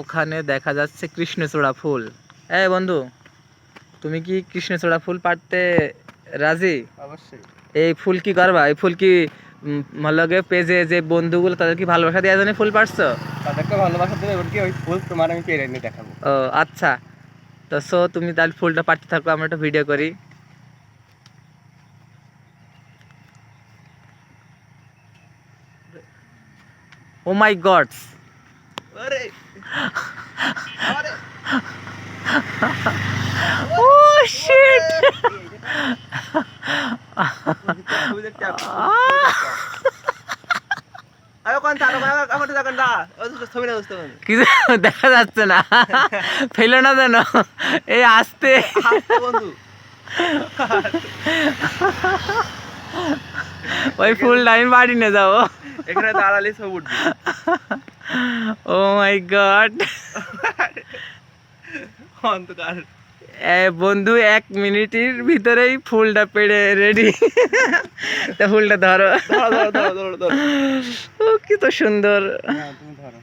ওখানে দেখা যাচ্ছে কৃষ্ণচূড়া ফুল। এই বন্ধু তুমি কি কৃষ্ণচূড়া ফুল পাড়তে রাজি? অবশ্যই। এই ফুল কি করবা? এই ফুল কি উম, লগে পেজে যে বন্ধুগুলো তাদের কি ভালোবাসা দেওয়ার জন্য ফুল পাড়ছো? তাদেরকে ভালোবাসা দেবে এমনকি ওই ফুল তোমার আমি পেরে এনে দেখাবো। ও আচ্ছা। তো সো তুমি তাহলে ফুলটা পাড়তে থাকো আমরা একটা ভিডিও করি। Oh my gods. আরে ও শিট আরে কোন তার আমার দেখেন না ওই তো ছবি না বুঝতে পারি কিছু দেখা যাচ্ছে না। ফেলো না যেন। এই আসতে। ওই ফুলটা আমি বাড়ি নিয়ে যাব। এখানে দাঁড়ালে সব উঠবে। ও মাই গড অন্ধকার। বন্ধু এক মিনিটের ভিতরেই ফুলটা পেড়ে রেডি তা ফুলটা ধরো। ধরো ধরো ধরো ধরো ধরো। কি তো সুন্দর। হ্যাঁ তুমি ধরো।